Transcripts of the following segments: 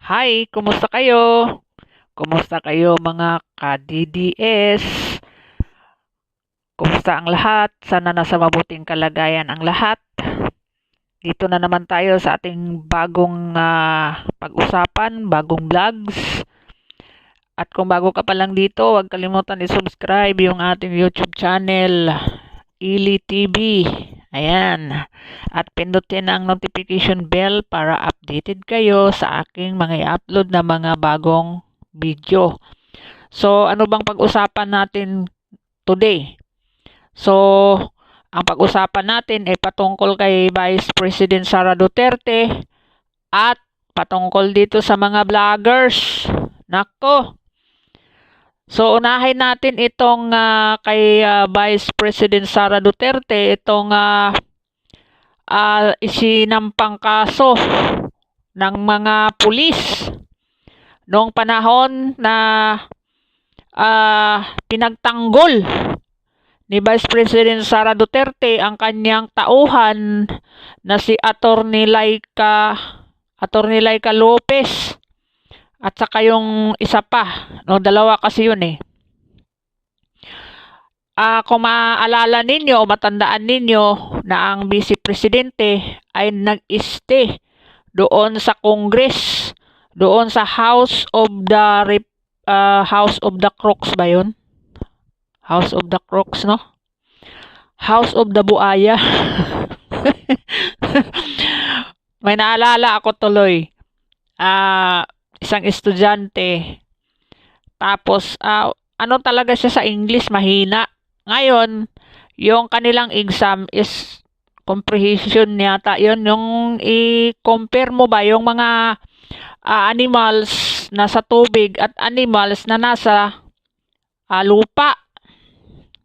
Hi, kumusta kayo? Kumusta kayo mga ka-DDS? Kumusta ang lahat? Sana nasa mabuting kalagayan ang lahat. Dito na naman tayo sa ating bagong ah, pag-usapan, bagong vlogs. At kung bago ka pa lang dito, huwag kalimutan i-subscribe yung ating YouTube channel, Ili TV. Ayan. At pindutin ang notification bell para updated kayo sa aking mga i-upload na mga bagong video. So, ano bang pag-usapan natin today? So, ang pag-usapan natin ay patungkol kay Vice President Sara Duterte at patungkol dito sa mga vloggers. Nako. So, unahin natin itong ah, kay ah, Vice President Sara Duterte, itong ah, ah, isinampang kaso ng mga pulis noong panahon na ah, pinagtanggol ni Vice President Sara Duterte ang kanyang tauhan na si Attorney Laika Attorney Laika Lopez at saka yung isa pa no dalawa kasi yun eh Ah, kung maaalala ninyo o matandaan ninyo na ang Vice Presidente ay nag-stay doon sa Congress, doon sa House of the ah, House of the Crooks ba yun? House of the Crooks, no? House of the Buaya. May naalala ako tuloy. Ah, isang estudyante. Tapos, ah, ano talaga siya sa English, mahina. Ngayon, yung kanilang exam is comprehension yata. Yun, yung i-compare mo ba yung mga ah, animals na sa tubig at animals na nasa ah, lupa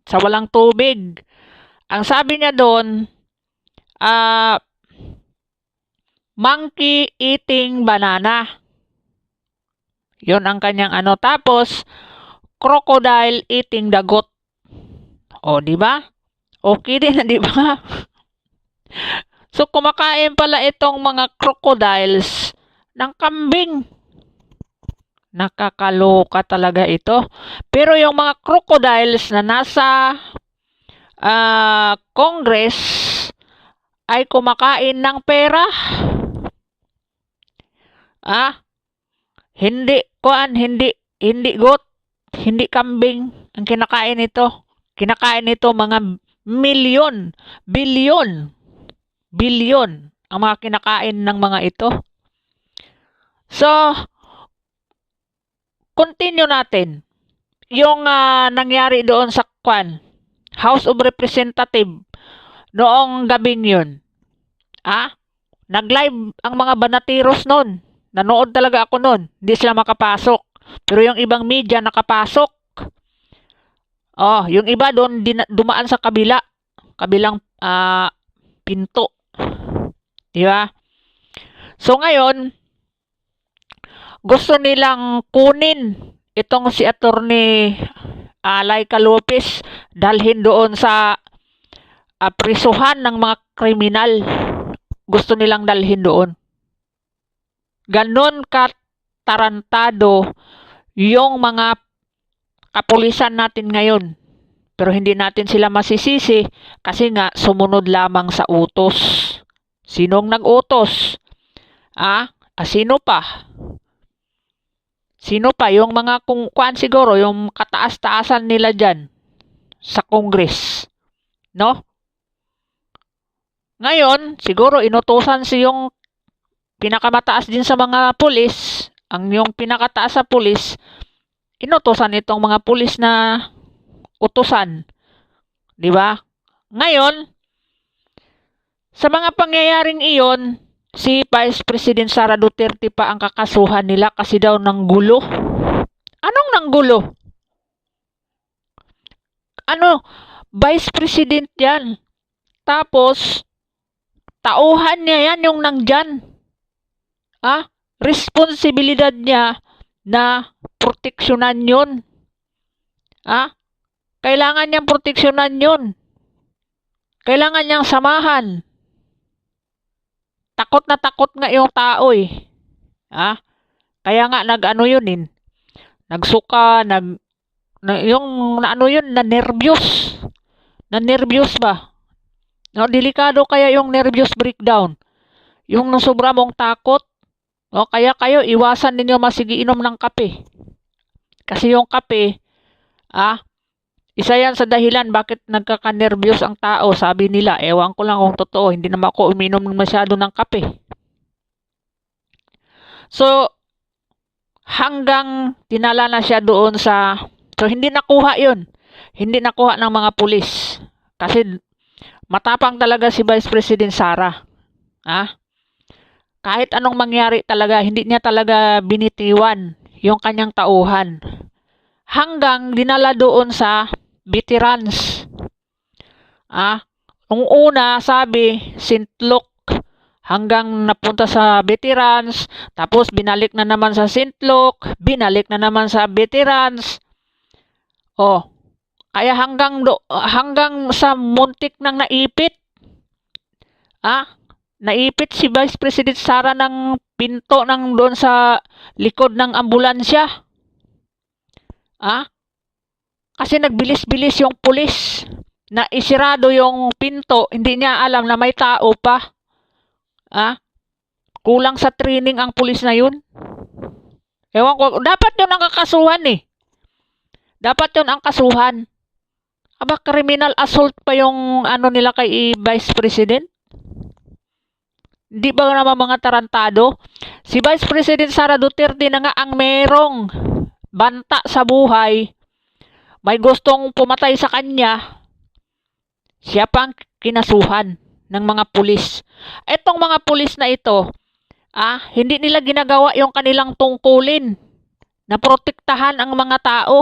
sa walang tubig. Ang sabi niya doon, ah, monkey eating banana. Yun ang kanyang ano. Tapos, crocodile eating dagot. O, di ba? Okay din, di ba? so, kumakain pala itong mga crocodiles ng kambing. Nakakaloka talaga ito. Pero yung mga crocodiles na nasa ah, Congress ay kumakain ng pera. Ah, hindi kuan, hindi hindi got, hindi kambing ang kinakain nito. Kinakain nito mga milyon, bilyon, bilyon ang mga kinakain ng mga ito. So, continue natin. Yung ah, nangyari doon sa kwan, House of Representative noong gabing yun. Ah, nag-live ang mga banatiros noon. Nanood talaga ako noon. Hindi sila makapasok. Pero yung ibang media nakapasok. Oh, yung iba doon dumaan sa kabila. Kabilang ah, pinto. Di ba? So ngayon, gusto nilang kunin itong si attorney uh, Laika Lopez dalhin doon sa ah, prisuhan ng mga kriminal. Gusto nilang dalhin doon. Ganon ka tarantado yung mga kapulisan natin ngayon. Pero hindi natin sila masisisi kasi nga sumunod lamang sa utos. Sinong nag-utos? Ah, ah sino pa? Sino pa? Yung mga kung kuan siguro, yung kataas-taasan nila dyan sa Congress. No? Ngayon, siguro inutusan si yung pinakamataas din sa mga pulis, ang yung pinakataas sa pulis, inutusan itong mga pulis na utusan. 'Di ba? Ngayon, sa mga pangyayaring iyon, si Vice President Sara Duterte pa ang kakasuhan nila kasi daw ng gulo. Anong nang gulo? Ano? Vice President yan. Tapos, tauhan niya yan yung nandyan. Ah, responsibilidad niya na proteksyonan yun. Ah, kailangan niyang proteksyonan yun. Kailangan niyang samahan. Takot na takot nga yung tao eh. Ah, Kaya nga nag-ano yun eh. Nagsuka, nag na, yung na, ano yun, na nervyos. Na nervyos ba? No, delikado kaya yung nervous breakdown. Yung sobra mong takot. O, kaya kayo, iwasan ninyo masigi inom ng kape. Kasi yung kape, ah, isa yan sa dahilan bakit nagkaka-nervyos ang tao, sabi nila. Ewan ko lang kung totoo, hindi naman ako uminom masyado ng kape. So, hanggang tinala na siya doon sa... So, hindi nakuha yun. Hindi nakuha ng mga pulis. Kasi matapang talaga si Vice President Sara. Ah? Kahit anong mangyari talaga, hindi niya talaga binitiwan yung kanyang tauhan. Hanggang dinala doon sa veterans. Ah, nung una sabi. Luke hanggang napunta sa veterans, tapos binalik na naman sa. Luke, binalik na naman sa veterans. Oh, kaya hanggang do, hanggang sa muntik nang naipit. Ah, naipit si Vice President Sara ng pinto ng doon sa likod ng ambulansya. Ah, kasi nagbilis-bilis yung pulis na isirado yung pinto, hindi niya alam na may tao pa. Ah? Kulang sa training ang pulis na yun. Ewan ko, dapat yun ang kakasuhan eh. Dapat yun ang kasuhan. Aba, criminal assault pa yung ano nila kay Vice President? Di ba naman mga tarantado? Si Vice President Sara Duterte na nga ang merong banta sa buhay may gustong pumatay sa kanya, siya pang kinasuhan ng mga pulis. Etong mga pulis na ito, ah, hindi nila ginagawa yung kanilang tungkulin na protektahan ang mga tao.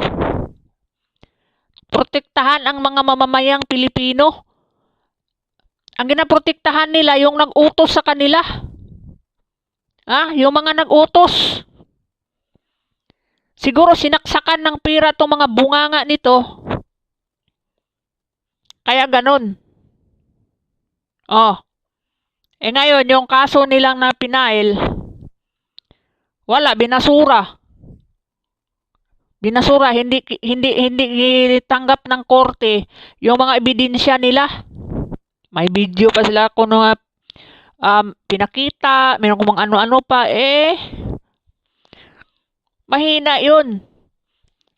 Protektahan ang mga mamamayang Pilipino. Ang ginaprotektahan nila yung nag-utos sa kanila. Ah, yung mga nag-utos. Siguro sinaksakan ng pira tong mga bunganga nito. Kaya ganun. Oh. Eh ngayon, yung kaso nilang na pinail, wala, binasura. Binasura, hindi, hindi, hindi tanggap ng korte yung mga ebidensya nila. May video pa sila kung uh, um, pinakita, mayroon kung ano-ano pa, eh, mahina yun.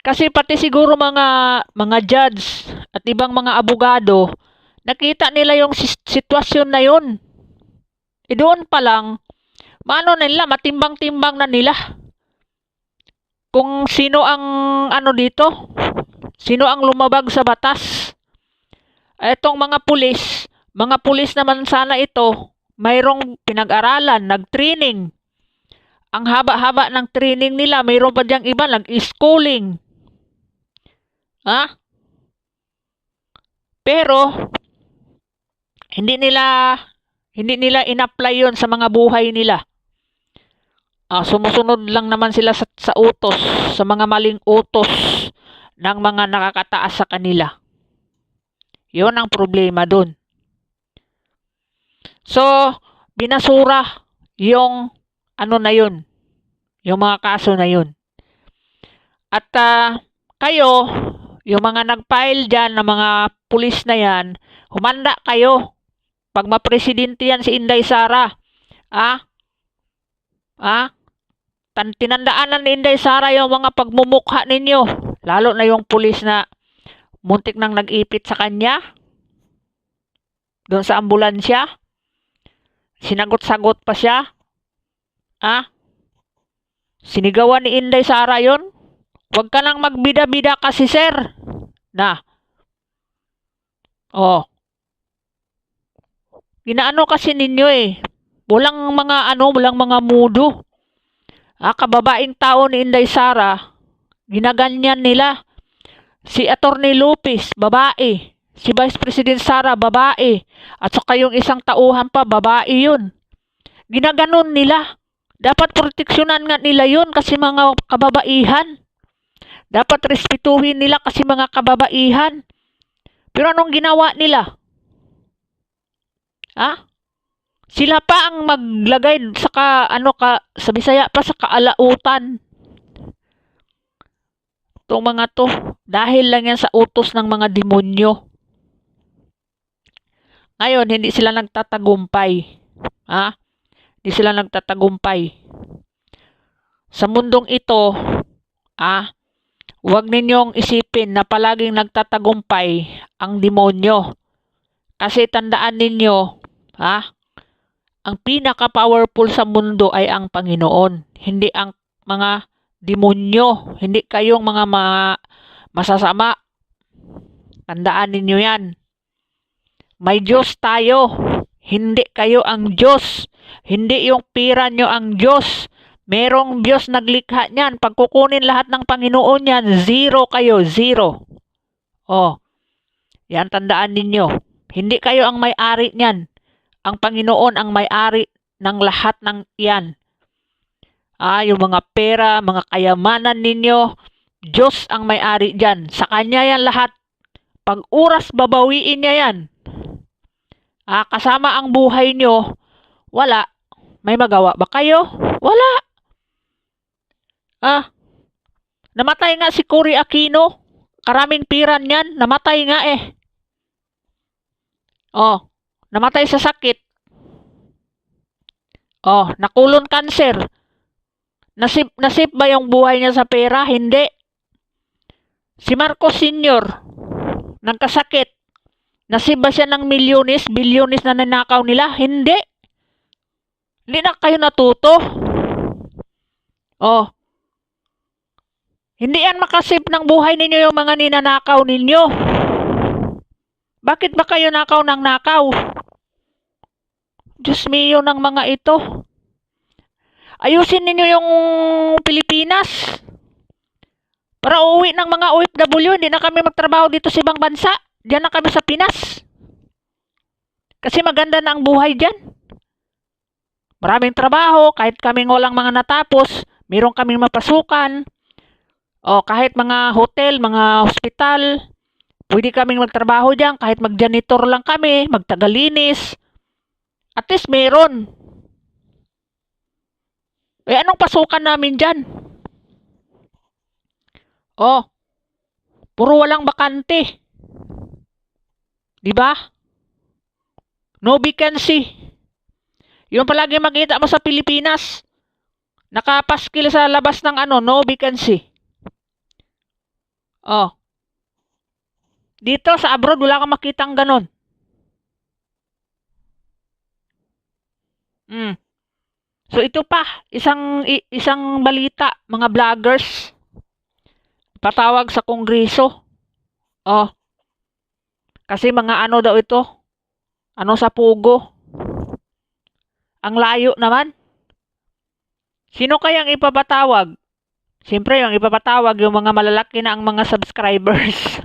Kasi pati siguro mga mga judge at ibang mga abogado, nakita nila yung sitwasyon na yun. E doon pa lang, maano nila, matimbang-timbang na nila. Kung sino ang ano dito, sino ang lumabag sa batas. Etong mga pulis, mga pulis naman sana ito, mayroong pinag-aralan, nag-training, ang haba-haba ng training nila, mayroon pa diyang iba nag-schooling. Ha? Pero hindi nila hindi nila in-apply 'yon sa mga buhay nila. Ah, sumusunod lang naman sila sa, sa utos, sa mga maling utos ng mga nakakataas sa kanila. 'Yon ang problema doon. So, binasura yung ano na yun, yung mga kaso na yun. At uh, kayo, yung mga nag-file dyan ng mga pulis na yan, humanda kayo. Pag mapresidente yan si Inday Sara, ah, ah, tinandaanan ni Inday Sara yung mga pagmumukha ninyo. Lalo na yung pulis na muntik nang nag-ipit sa kanya. Doon sa ambulansya. Sinagot-sagot pa siya. Ah? Sinigawan ni Inday Sara yon? Huwag ka nang magbida-bida kasi, sir. Na. Oh. Ginaano kasi ninyo eh. Walang mga ano, walang mga mudo. Ah, kababaing tao ni Inday Sara, ginaganyan nila. Si Attorney Lopez, babae. Si Vice President Sara, babae. At saka yung isang tauhan pa, babae yun. Ginaganon nila. Dapat proteksyonan nga nila yun kasi mga kababaihan. Dapat respetuhin nila kasi mga kababaihan. Pero anong ginawa nila? Ha? Sila pa ang maglagay sa ka, ano ka, sa Bisaya pa sa kaalautan. Itong mga to, dahil lang yan sa utos ng mga demonyo. Ngayon, hindi sila nagtatagumpay. Ha? Hindi sila nagtatagumpay. Sa mundong ito, ah, huwag ninyong isipin na palaging nagtatagumpay ang demonyo. Kasi tandaan ninyo, ha? Ang pinaka-powerful sa mundo ay ang Panginoon, hindi ang mga demonyo, hindi kayong mga ma- masasama. Tandaan ninyo yan. May Diyos tayo. Hindi kayo ang Diyos. Hindi yung pira nyo ang Diyos. Merong Diyos naglikha niyan. Pag kukunin lahat ng Panginoon yan, zero kayo, zero. Oh, yan tandaan ninyo. Hindi kayo ang may-ari niyan. Ang Panginoon ang may-ari ng lahat ng iyan. Ah, yung mga pera, mga kayamanan ninyo, Diyos ang may-ari dyan. Sa Kanya yan lahat. Pag oras, babawiin niya yan. Ah, kasama ang buhay nyo, wala. May magawa ba kayo? Wala. Ah, namatay nga si Cory Aquino. Karaming piran yan. Namatay nga eh. Oh, namatay sa sakit. Oh, nakulon cancer. Nasip, nasip ba yung buhay niya sa pera? Hindi. Si Marcos Sr. nagkasakit. Nasip ba siya ng milyones, bilyones na nanakaw nila? Hindi. Hindi na kayo natuto. Oh. Hindi yan makasip ng buhay ninyo yung mga ninanakaw ninyo. Bakit ba kayo nakaw ng nakaw? Diyos mio ng mga ito. Ayusin ninyo yung Pilipinas. Para uwi ng mga OFW, hindi na kami magtrabaho dito sa ibang bansa. Diyan na kami sa Pinas. Kasi maganda na ang buhay dyan. Maraming trabaho, kahit kaming walang mga natapos, meron kaming mapasukan. O kahit mga hotel, mga hospital, pwede kaming magtrabaho dyan. Kahit mag-janitor lang kami, magtagalinis. At least meron. Eh, anong pasukan namin dyan? Oh, puro walang bakante. Di ba? No vacancy. Yung palagi makita mo sa Pilipinas, nakapaskil sa labas ng ano, no vacancy. Oh. Dito sa abroad, wala kang makitang ganon. Mm. So ito pa, isang isang balita, mga vloggers patawag sa kongreso. Oh. Kasi mga ano daw ito? Ano sa pugo? Ang layo naman. Sino kayang ipapatawag? Siyempre, yung ipapatawag yung mga malalaki na ang mga subscribers.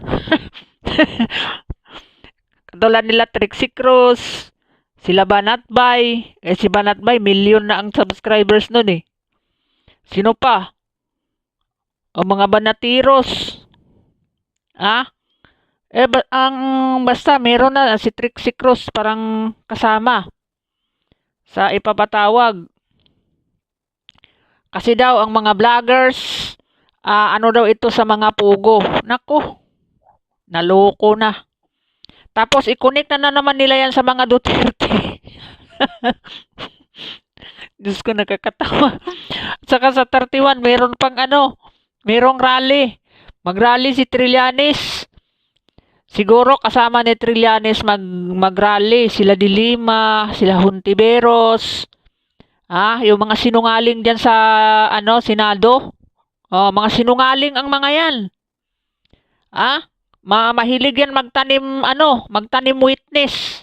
Katulad nila Trixie Cruz, sila Banatbay. Eh si Banatbay, million na ang subscribers nun eh. Sino pa? O mga Banatiros. Ah? Eh, ba, ang basta meron na si Trixie Cruz parang kasama sa ipapatawag. Kasi daw ang mga vloggers, ah, ano daw ito sa mga pugo. Nako, naloko na. Tapos i-connect na, na naman nila yan sa mga Duterte. Diyos ko nakakatawa. Saka sa 31, meron pang ano, merong rally. Mag-rally si Trillanes. Siguro kasama ni Trillanes mag mag-rally sila Dilima, sila Huntiveros. Ah, yung mga sinungaling diyan sa ano, Senado. Oh, mga sinungaling ang mga 'yan. Ah, ma mahilig yan magtanim ano, magtanim witness.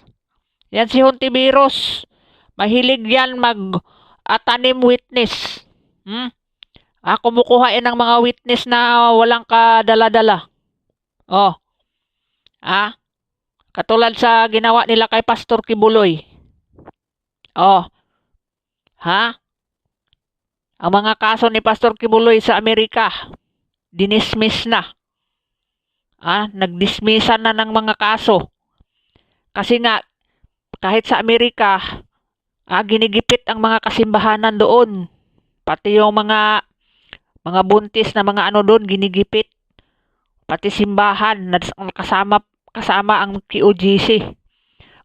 Yan si Huntiveros. Mahilig yan mag ah, tanim witness. Hmm? Ah, kumukuha yan ng mga witness na walang kadala-dala. Oh. Ah, katulad sa ginawa nila kay Pastor Kibuloy. Oh. Ha? Ang mga kaso ni Pastor Kibuloy sa Amerika, dinismiss na. Ah, nagdismissan na ng mga kaso. Kasi nga, kahit sa Amerika, Ah, ginigipit ang mga kasimbahanan doon. Pati yung mga mga buntis na mga ano doon ginigipit. Pati simbahan na kasama kasama ang QGC.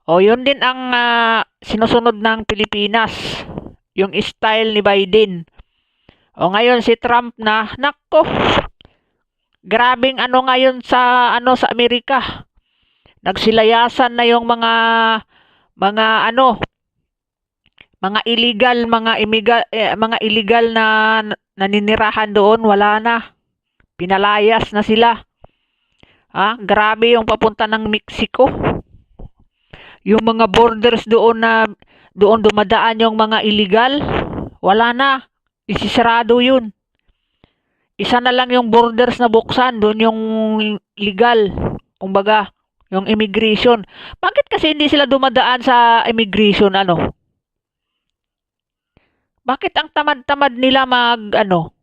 O yun din ang ah, sinusunod ng Pilipinas. Yung style ni Biden. O ngayon si Trump na, nako. Grabing ano ngayon sa ano sa Amerika. Nagsilayasan na yung mga mga ano mga illegal mga illegal eh, mga illegal na naninirahan doon wala na. Pinalayas na sila. Ah, grabe yung papunta ng Mexico. Yung mga borders doon na doon dumadaan yung mga illegal, wala na. Isisarado yun. Isa na lang yung borders na buksan, doon yung legal. Kumbaga, yung immigration. Bakit kasi hindi sila dumadaan sa immigration, ano? Bakit ang tamad-tamad nila mag, ano,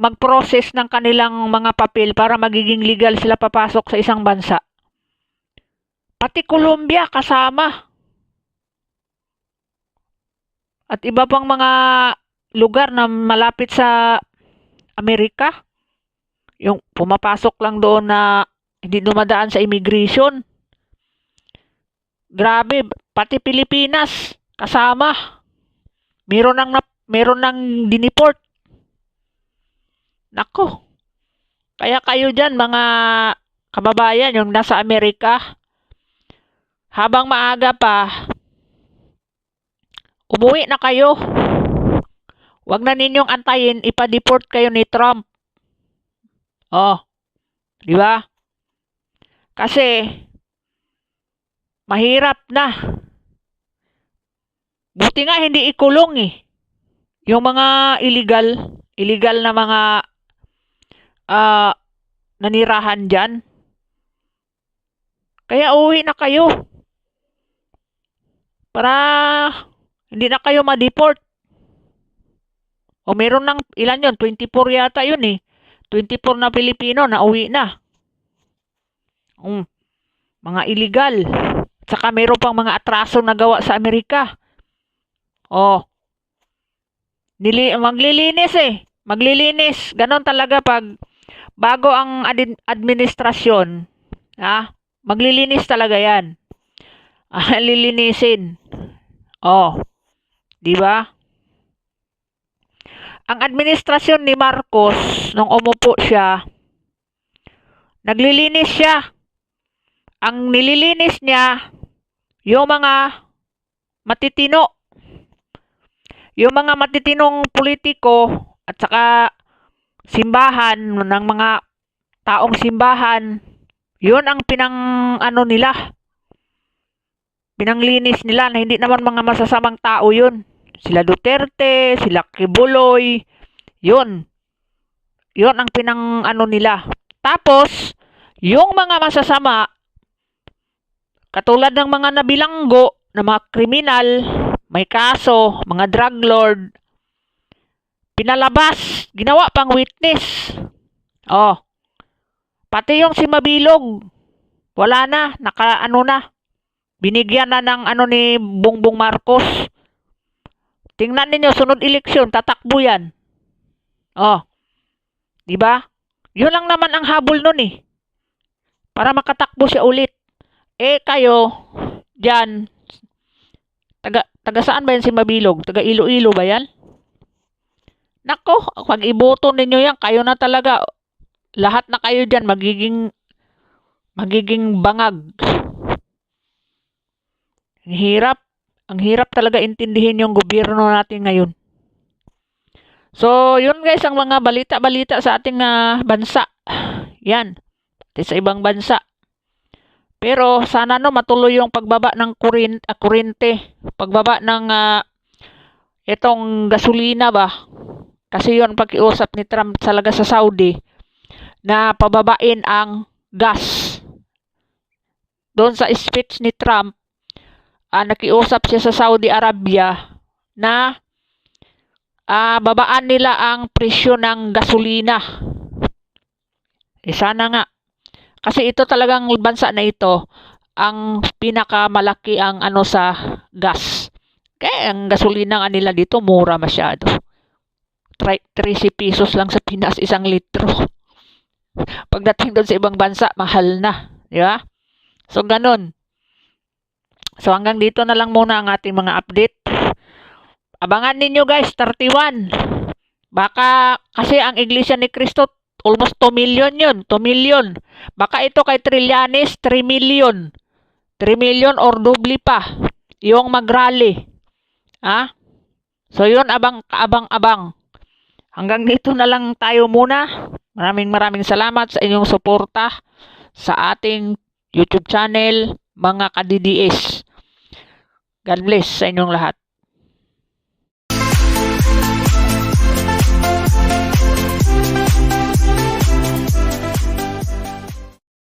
mag-process ng kanilang mga papel para magiging legal sila papasok sa isang bansa? Pati Colombia kasama. At iba pang mga lugar na malapit sa Amerika. Yung pumapasok lang doon na hindi dumadaan sa immigration. Grabe, pati Pilipinas kasama. Meron nang meron nang diniport. Nako. Kaya kayo diyan mga kababayan yung nasa Amerika, habang maaga pa, umuwi na kayo. Huwag na ninyong antayin, ipa-deport kayo ni Trump. Oh, di ba? Kasi, mahirap na. Buti nga hindi ikulong eh. Yung mga illegal, illegal na mga ah nanirahan dyan. Kaya uwi na kayo. Para hindi na kayo ma-deport. O meron ng, ilan yun? 24 yata yun eh. 24 na Pilipino na uwi na. Um, mga illegal. Saka meron pang mga atraso na gawa sa Amerika. Oh. Nili maglilinis eh. Maglilinis. Ganon talaga pag bago ang ad- administrasyon. Ah, maglilinis talaga yan. Ah, lilinisin. Oh. 'Di ba? Ang administrasyon ni Marcos nung umupo siya, naglilinis siya. Ang nililinis niya yung mga matitino. Yung mga matitinong politiko at saka simbahan ng mga taong simbahan, yun ang pinang ano nila. Pinanglinis nila na hindi naman mga masasamang tao yun. Sila Duterte, sila Kibuloy, yun. Yun ang pinang ano nila. Tapos, yung mga masasama, katulad ng mga nabilanggo, na mga kriminal, may kaso, mga drug lord, pinalabas, ginawa pang witness. Oh. Pati yung si Mabilog, wala na, naka ano na. Binigyan na ng ano ni Bongbong Marcos. Tingnan ninyo, sunod eleksyon, tatakbo yan. Oh. Di ba? Yun lang naman ang habol nun eh. Para makatakbo siya ulit. Eh kayo, dyan, taga, taga saan ba yan si Mabilog? Taga Iloilo ba yan? Nako, pag iboto ninyo yan, kayo na talaga. Lahat na kayo dyan, magiging, magiging bangag. Ang hirap. Ang hirap talaga intindihin yung gobyerno natin ngayon. So, yun guys, ang mga balita-balita sa ating ah, bansa. Yan. Pati sa ibang bansa. Pero sana no matuloy yung pagbaba ng kurin, ah, kuryente, pagbaba ng ah, itong gasolina ba? Kasi yun pakiusap ni Trump talaga sa Saudi na pababain ang gas. Doon sa speech ni Trump, ah, nakiusap siya sa Saudi Arabia na ah, babaan nila ang presyo ng gasolina. Eh sana nga. Kasi ito talagang bansa na ito ang pinakamalaki ang ano sa gas. Kaya ang gasolina nga nila dito, mura masyado. Tri- 13 pesos lang sa Pinas, isang litro. Pagdating doon sa ibang bansa, mahal na. Di ba? So, ganun. So, hanggang dito na lang muna ang ating mga update. Abangan ninyo guys, 31. Baka, kasi ang Iglesia ni Cristo, almost 2 million yun. 2 million. Baka ito kay Trillanes, 3 million. 3 million or doble pa. Yung mag-rally. Ha? So, yun, abang, abang-abang. Hanggang dito na lang tayo muna. Maraming maraming salamat sa inyong suporta sa ating YouTube channel, mga ka-DDS. God bless sa inyong lahat.